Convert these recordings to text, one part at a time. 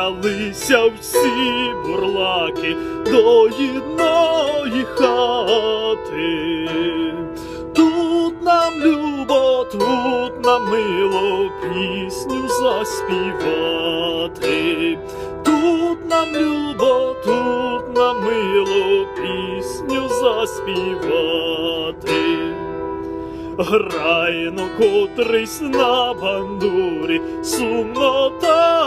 Збралися всі бурлаки до єдної хати. Тут нам любо, тут нам мило пісню заспівати. Тут нам любо, тут нам мило пісню заспівати. Грайно котрись на бандурі, сумно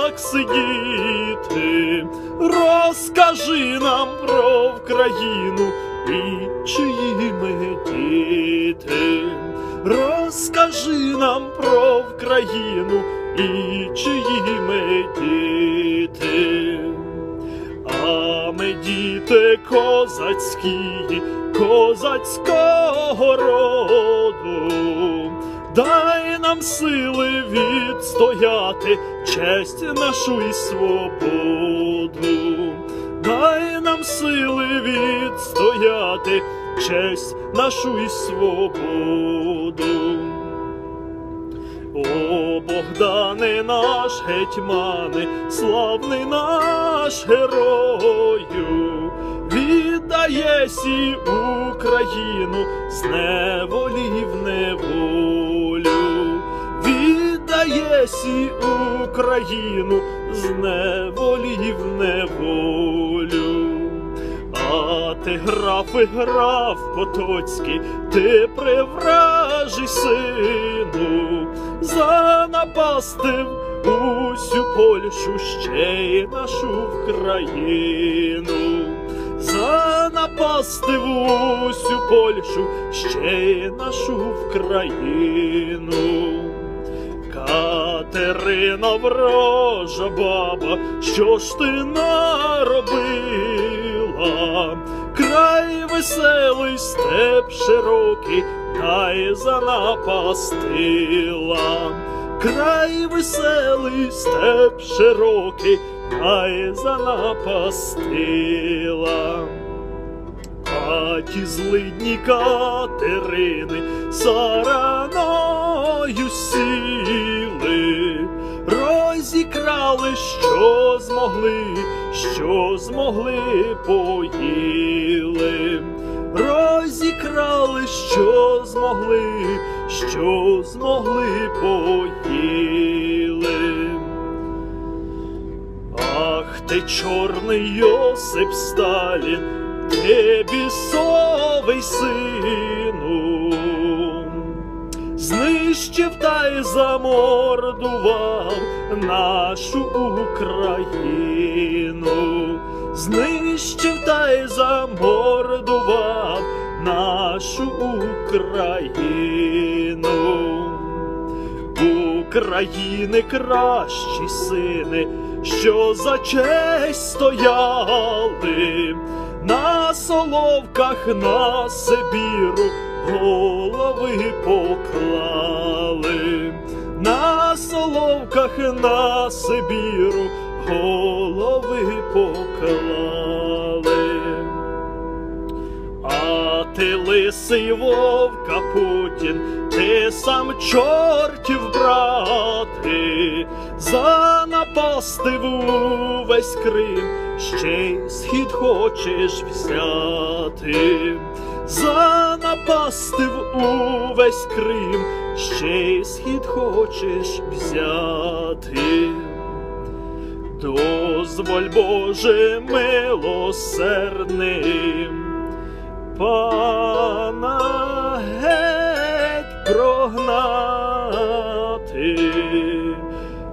так сидіти. Розкажи нам про Вкраїну і чиї ми діти. Розкажи нам про Вкраїну і чиї ми діти. А ми діти козацькі, козацького роду, дай нам сили відстояти честь нашу і свободу, дай нам сили відстояти честь нашу і свободу. О, Богдане наш гетьмане, славний наш герою, віддає сі Україну з неволі в неволю, віддає Україну з неволі в неволю. А ти граф і граф Потоцький, ти привражий сину, занапастив усю Польщу ще й нашу Вкраїну, занапастив усю Польщу ще й нашу Вкраїну. Катерина врожа баба, що ж ти наробила? Край веселий степ широкий, дай занапастила. Край веселий степ широкий, дай занапастила. А ті злидні Катерини сараною сіли, розікрали, що змогли, що змогли поїли, розікрали, що змогли, що змогли поїли. Ах ти чорний Йосип Сталін, ти бісовий сину, знищив та й замордував нашу Україну, знищив та й замордував нашу Україну. України кращі сини, що за честь стояли, на соловках на Сибіру голови поклали, на соловках на Сибіру голови поклали. А ти лисий вовка Путін, ти сам чортів брати, занапастив увесь Крим, ще й схід хочеш взяти, занапастив увесь Крим, ще й схід хочеш взяти. Дозволь Боже милосердним, пана геть прогнати.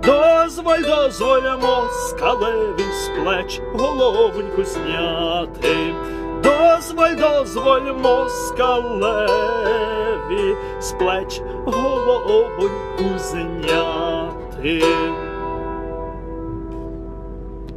Дозволь, дозволь москалеві з плеч головоньку зняти. Дозволь, москалеві з плеч головоньку зняти.